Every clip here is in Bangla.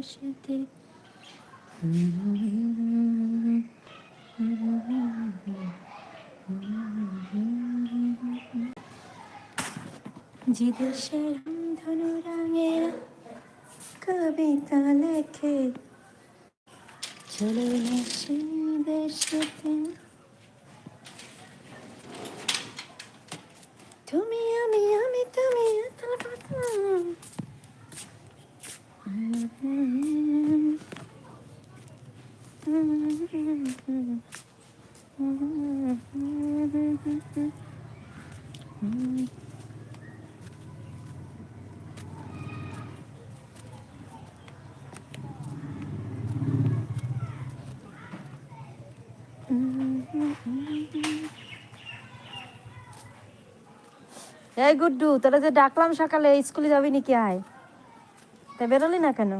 বসতে যে দেশের ধনু রঙের কবিতা লেখে চলে না সেই দেশেতে তুমি আমি আমি তুমি তোর প্রথম এই গুড্ডু তোরা যে ডাকলাম সকালে স্কুলে যাবি নাকি আয়? তা বেরোলি না কেন?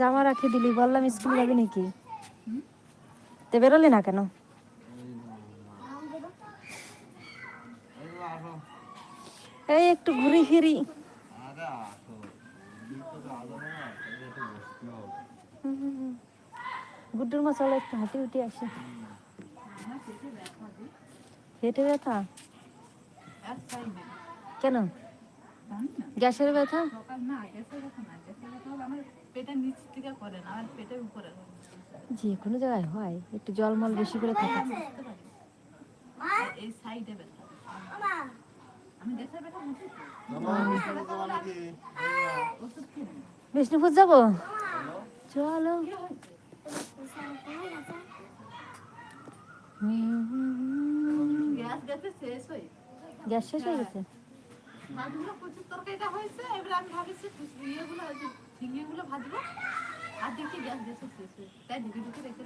জামা রাখি দিলি, বললাম স্কুলে যাবি নাকি? তে বেরোলি না কেন? এই একটু ঘুরি ফিরি। গুড্ডুর মা চলো একটু হাঁটি উঠে আসে। হেঁটে ব্যথা? কেন? গ্যাসের ব্যথা? যে কোনো জায়গায় হয়। একটু জল মল বেশি করে থাকে। বিষ্ণুপুর যাব? চলো। গ্যাস শেষ হয়ে গেছে। তরকারিটা হয়েছে এবার আমি ভাবছি ঝিঙ্গিগুলো ভাজবো, আর দেখি গ্যাস শেষ হয়েছে তাই ঢুকে ঢুকে রেখে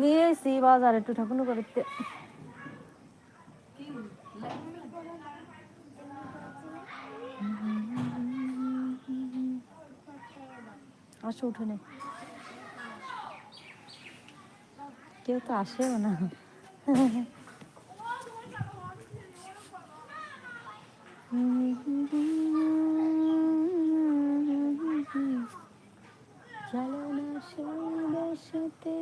নিয়ে এসি বাজার একটু ঠাকুর করতে। আসো, উঠোনে। কেউ তো আসেও না। চলো না সেই দেশেতে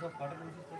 চুপকে বলে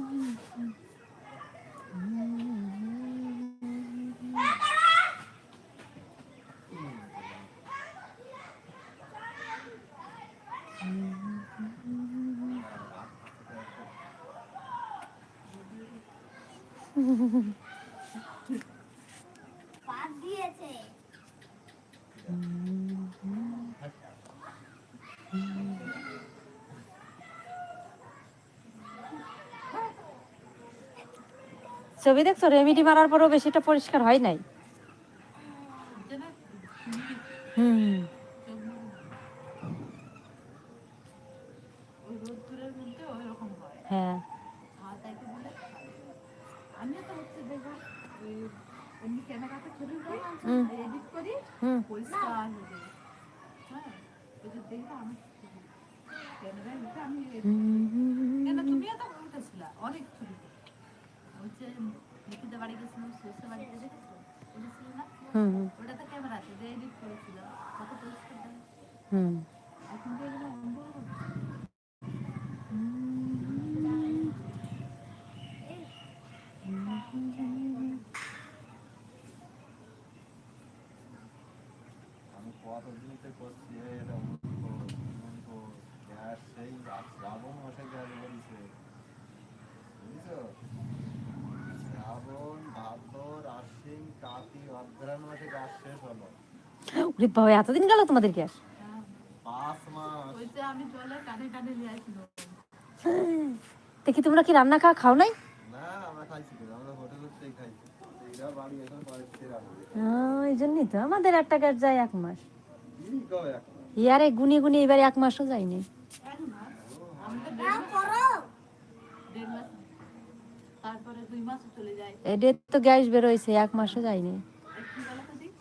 ছবি দেখছ? রেমিডি মারার পরও বেশিটা পরিষ্কার হয় নাই? হুম ওই রোদ্দুরের মধ্যে ওই রকম হয় হ্যাঁ আর তাই তো বলে আমিও তো হচ্ছে দেখো ওই এমনি কেনাকাটা ছবি হুম। এডিট করি হুম পরিষ্কার হয়ে যাবে হ্যাঁ ওই যে দেখো আমি ক্যামেরায় উঠে আমি কেন তুমিও তো উঠেছিলা অনেক ছবি হচ্ছে নিকিতা বাড়ি গেছিলাম শেষে বাড়িতে দেখেছ উঠেছিল না হুম হুম, ওটা তো ক্যামেরা আছে যে এডিট করেছিলাম কত পরিষ্কার দেখা হুম এখন তো এগুলো বন্ধ হয়ে গেছে। আমি কতদিন থেকে করছি এই এটা উঠবো, উঠবো, গ্যাস সেই শ্রাবণ মাসে গ্যাস বলছে বুঝছ শ্রাবণ ভাদ্র অগ্রাণ মাসে গ্যাস শেষ হলো ওরে বাবা, এতদিন গেল তোমাদের গ্যাস ওই দেখি তোমরা কি রান্না খাওয়া খাও নাই? এই জন্যই তো, আমাদের একটা গ্যাস যায় এক মাস। ইয়ারে গুনি গুনি এবার এক মাসও যায়নি। এদের তো গ্যাস বেরোইছে, এক মাসও যায়নি আর কি বলো তো দিক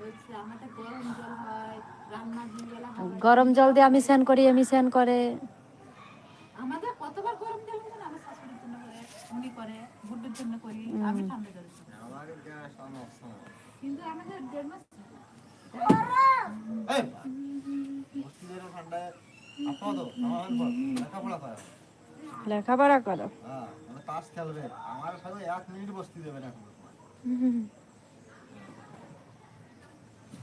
হচ্ছে আমাদের গরম জল হয় রান্না দুই বেলা হয় গরম জল দিয়ে আমি স্নান করি আমি স্নান করে। আমাদের কতবার গরম জল আমার শাশুড়ির জন্য করে উনি করে গুড্ডুর জন্য করি আমি ঠান্ডা জল কিন্তু আমাদের লেখাপড়া করে লেখাপড়া করো। হ্যাঁ মানে তাস খেলবে। আমার সঙ্গে এক মিনিট বসতে দেবে না কোনো সময়।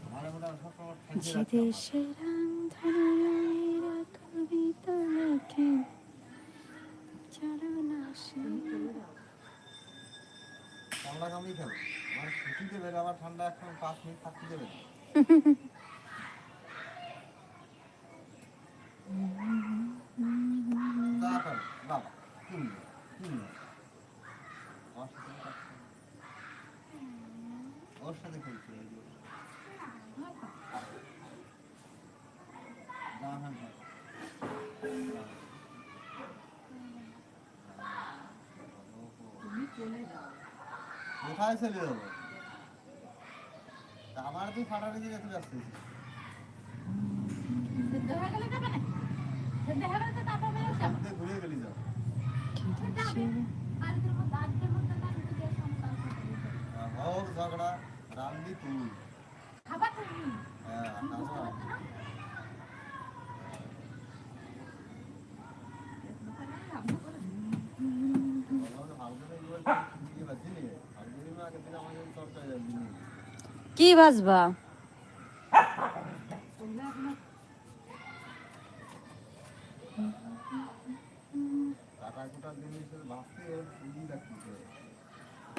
আমার মনে হয় সবসময় ঠেকিয়ে যে রাখতে হবে। দেশের রং ধনুরানীরা কবিতা লেখেন চলো না সে কামড়া কামড়ি খেলো ঠান্ডা এখন পাঁচ মিনিট থাকতে দেবে না। তা করো, বাবা, তুমি, তুমি। আমার সাথে থাকছে। ওর সাথে খেলছে এই যে। না, হ্যাঁ, হ্যাঁ। তুমি চলে যাও কোথায় চলে যাব আমার তুই ফাটাতে দিকে গেলে যাবে না সেদ্ধ হয়ে গেলে তো তারপর বেরো যাবে তুই ঘুরে গেলি যাও বাড়িতে মধ্যে আজকের মধ্যে না যদি দিয়ে সন্তান হোক ঝগড়া রামদি তুই খাবার তুমি হ্যাঁ তাছাড়া কি বাজবা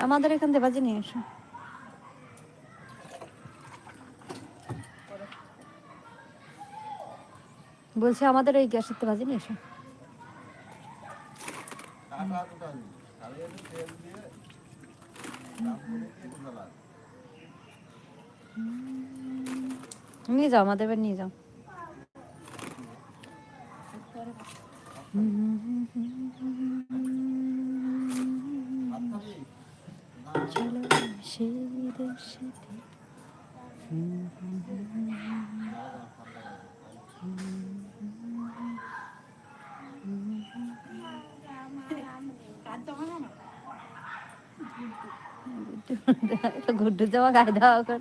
আমাদের এখান থেকে বাজে নিয়ে এসো। বলছি, আমাদের ওই গ্যাসের তো বাজে নিয়ে এসো। নিয়ে যাও আমাদের নিয়ে যাও চলো সেই দেশেতে গুড্ডু জামা গায়ে দেওয়া কর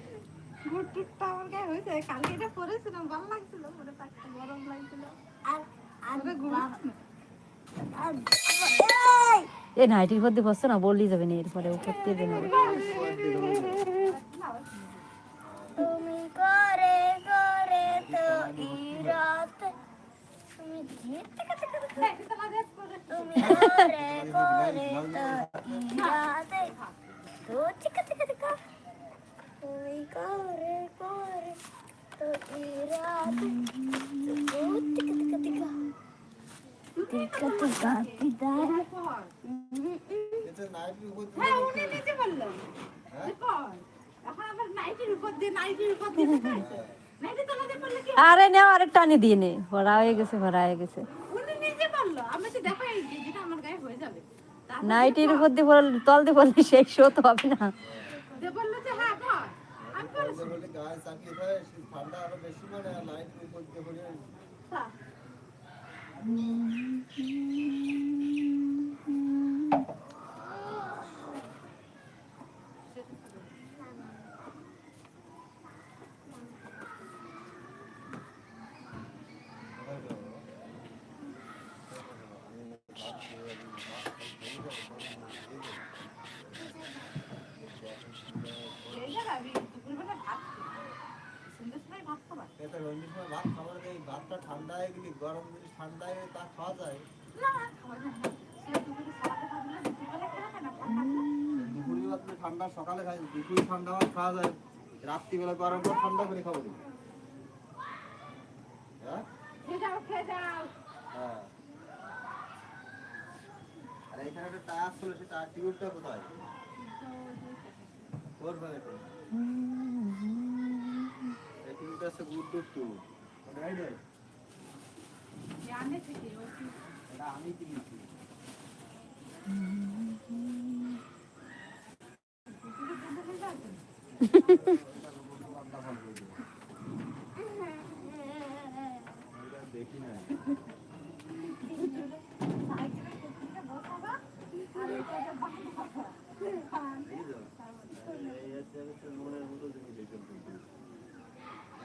গুটটুকটা আমার গায়ে হয়েছে কালকে এটা পরেছিলাম ভালো লাগছিল পরে পাকটা গরম লাগছিল। আর আর তবে ঘুমাচ্ছি না। আর এ নাইটির মধ্যে বসছো না বললি যাবে না এরপরে ও করতে দেবে না। তুমি করে করে তো ইরাত। তুমি জিতে তুমি করে করে তো ইরাত তো চিকা চিকা চিকা তুমি করে করে তো ইরাত। তো চিকা চিকা চিকা। আরে নাও আরেকটা আনি দিয়ে নে। ভরা হয়ে গেছে ভরা হয়ে গেছে। উনি নিজে বলল আমি তো দেখাই যে যেটা আমার গায়ে হয়ে যাবে। তারপর নাইটির উপর দিয়ে তল দিয়ে পড়লে সেই শো হবে না। বলে গায়ে চাকরি পায় ঠান্ডা আরো বেশি মানে আর লাইট করতে হলে Thank you. ভাত এটা রঞ্জিত সময় ভাত খাবার এই ভাতটা ঠান্ডা হয়ে গেলে গরম যদি ঠান্ডা হয়ে তা খাওয়া যায়? দুপুরে ভাত ঠান্ডা সকালে খাই দুপুরে ঠান্ডা ভাত খাওয়া যায়। রাত্রিবেলা গরম করে ঠান্ডা করে খাব হ্যাঁ? হ্যাঁ। আর এখানে একটা টায়ার ছিল সে টায়ার টিউবটা কোথায় তোর বাড়িতে? হচ্ছে গুড এটা আমি কিনেছি হয়ে দেখি না দেখি এই মনের মতো জিনিস দেখুন কিন্তু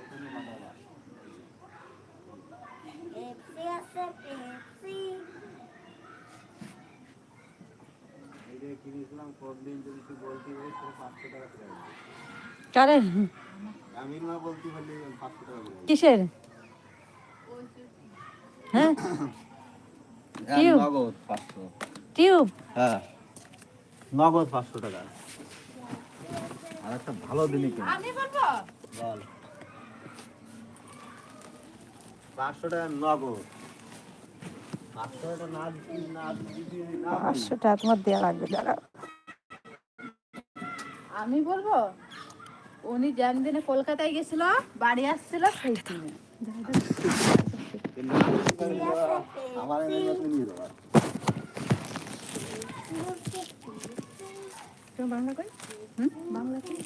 এখানে বানাবা পেপসি আছে পেপসি এই যে কিনেছিলাম যদি তুই বলতে পারিস তাহলে পাঁচশো টাকা করে কারে আমি না বলতে পারলে পাঁচশো টাকা করে কিসের? হ্যাঁ? টিউব? নগদ পাঁচশো। টিউব? হ্যাঁ। নগদ পাঁচশো টাকা। আর একটা ভালো দিনই কিনে? আমি বলব? বল। পাঁচশো টাকা নগদ। পাঁচশো টাকা না দিবি না দিবি না। দিবি। পাঁচশো টাকা তোমার দেওয়া লাগবে দাঁড়াও। আমি বলব উনি জন্মদিনে কলকাতায় গেছিল বাড়ি আসছিল সেই দিনে। বাংলা কই? বাংলা কই?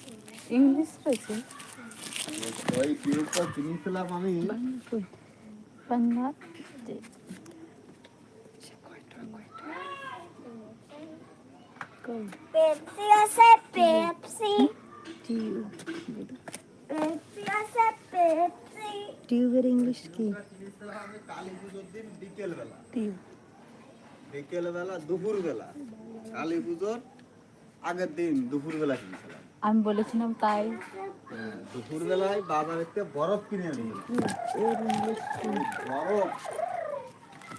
ইংলিশ রয়েছে ওই আমি। বাংলা পেপসি আছে পেপসি পেপসি আছে পেপসি টিউবের ইংলিশ কি কিনেছিলাম আমি কালী পুজোর দিন বিকেল বেলা দুপুর বেলা কালী পুজোর আগের দিন দুপুর বেলা কিনেছিলাম। আমি বলেছিলাম তাই। দুপুর বেলায় বাজারেতে বরফ কিনে কি বরফ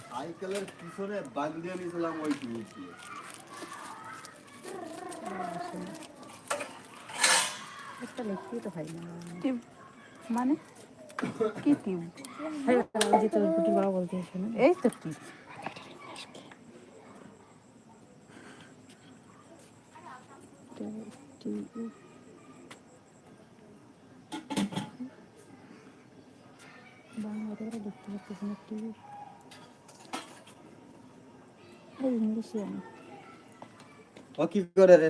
সাইকেলের পিছনে বাগ দিয়ে নিয়েছিলাম ওই টিউব দিয়ে একটা লিখতেই তো হয় না টিউব মানে? কি টিউব যে তোর গুটির বাবা বলতে না। এই তো টিউব টিউব বাংলাতে করে লিখতে পারতেছি না টিউব ইংলিশে আমি। ও কি করে রে?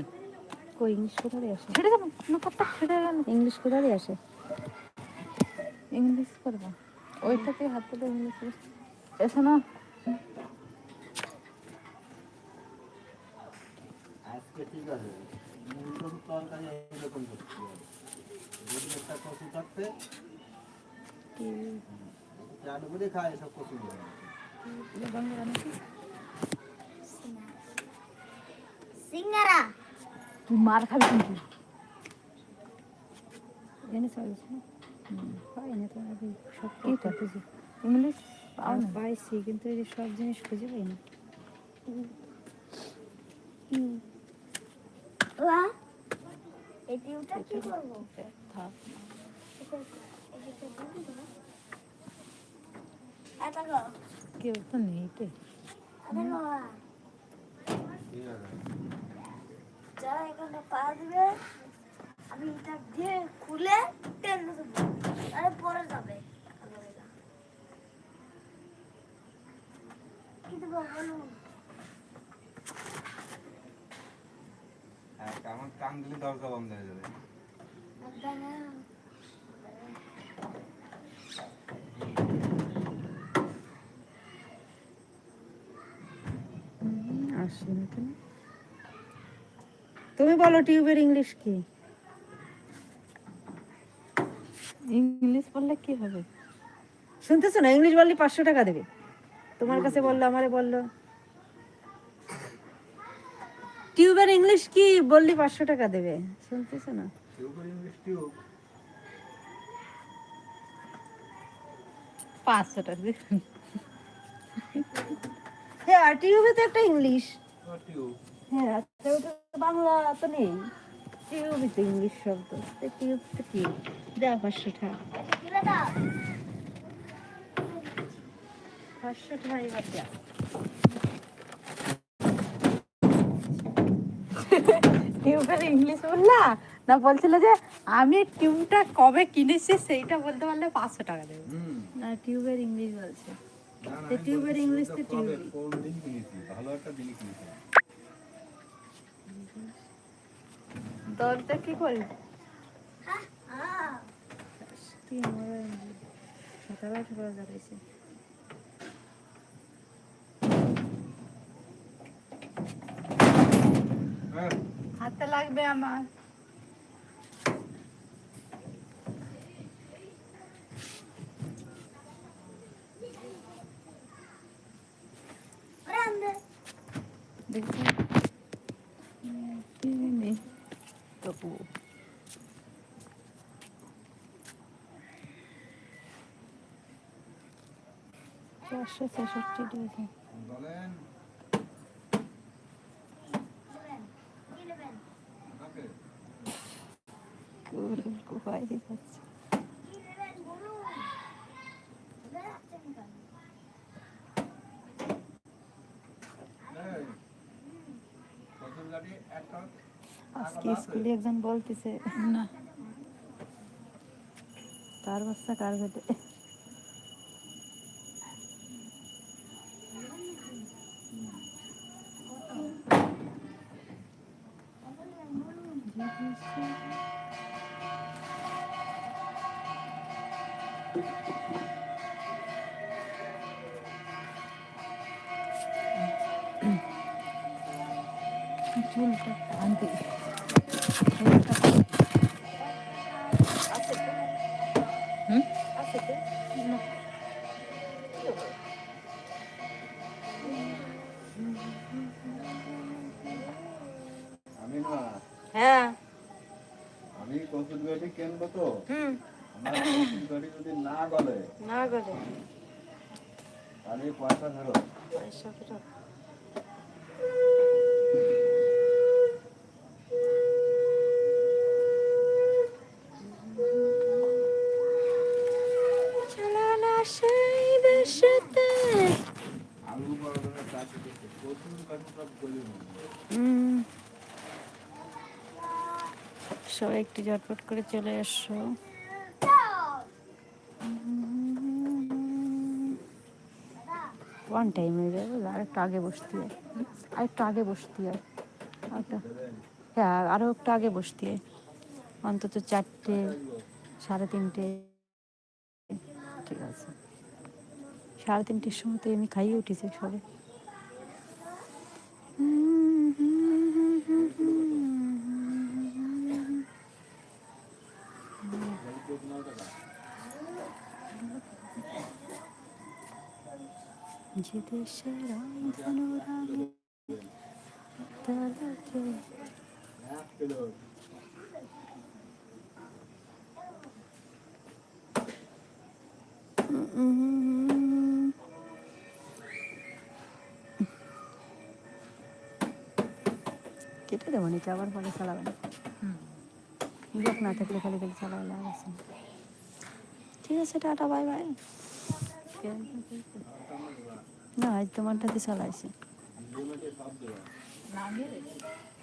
কই ইংলিশ কোথায় আসে? ছেড়ে দেবো না কথা ছেড়ে গেল ইংলিশ কোথায় আসে? ইংলিশ করব। ওইটাকে হাতে দিয়ে ইংলিশ এসে না আজকে ঠিক আছে। মূলধন তরকারি এরকম করতে হবে। যদি একটা কচু থাকতে করে খায় সব কচু গুলো। বাংলা নাকি সিঙ্গারা। তুই মার খাবি কিন্তু। এনে তো আগে সব কি কি ইংলিশ পাও আর না। পাইছি কিন্তু এই সব জিনিস খুঁজে পাই না। কি করব? থাক। কেউ তো নেই তো। যা এখানে পা দিবে আমি এটা দিয়ে খুলে টেনে দেবো? আরে পরে যাবে। কি দেবো বলুন হ্যাঁ কান দিলে দরজা বন্ধ হয়ে যাবে। না কেন তুমি বলো টিউবের ইংলিশ কি? ইংলিশ বললে কি হবে? শুনতেছো না? ইংলিশ বললে পাঁচশো টাকা দেবে। তোমার কাছে বলল আমারে বলল। টিউবের ইংলিশ কি? বললি পাঁচশো টাকা দেবে। শুনতেছ না? পাঁচশো টাকা দেখুন হ্যাঁ টিউবে তো একটা ইংলিশ। টিউব। হ্যাঁ ওটা বাংলা তো নেই। টিউবই তো ইংলিশ শব্দ। টিউব তো কি? দেওয়া পাঁচশো টাকা পাঁচশো টাকা এবার দেওয়া টিউবের ইংলিশ বললা? না বলছিল যে আমি টিউবটা কবে কিনেছি সেইটা বলতে পারলে পাঁচশো টাকা দেবে। না টিউবের ইংলিশ বলছে। টিউবের ইংলিশ তো কিনেছি? ভালো একটা দিনই কিনেছি। দরটা কি করি তিন সকালে উঠে পড়া দাঁড়িয়েছে হ্যাঁ হাতে লাগবে আমার। grande. দেখছি নেই তবু চারশো ছেষট্টি ডিগ্রি যাচ্ছে। আজকে স্কুলে একজন বলতেছে না। কার বাচ্চা কার ঘটে সবাই একটু ঝটপট করে চলে এসো। ওয়ান টাইম হয়ে যাবে, আর একটু আগে বসতে। আর একটু আগে বসতে হয় হ্যাঁ আরও একটু আগে বসতে। অন্তত চারটে, সাড়ে তিনটে। ঠিক আছে। সাড়ে তিনটের সময় তো আমি খাইয়ে উঠেছি সবে। যে কিলো কেটে দেবো নিচে আবার পরে চালাবেন হুম। লোক না থাকলে খালি খালি আছে। না। ঠিক আছে টাটা বাই বাই। না আজ তোমারটাতে চালাইছি।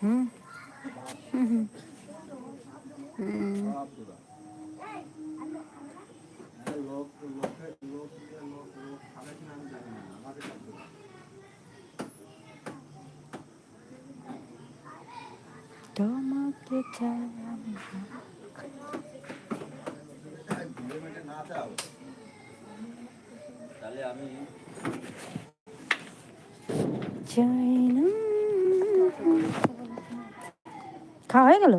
হুম? হুম। হুম। হুম লোক লোক লোক লোক খাবে কিনা আমি জানি না আমাকে সব দেওয়া তোমাকে খাওয়া হয়ে গেল?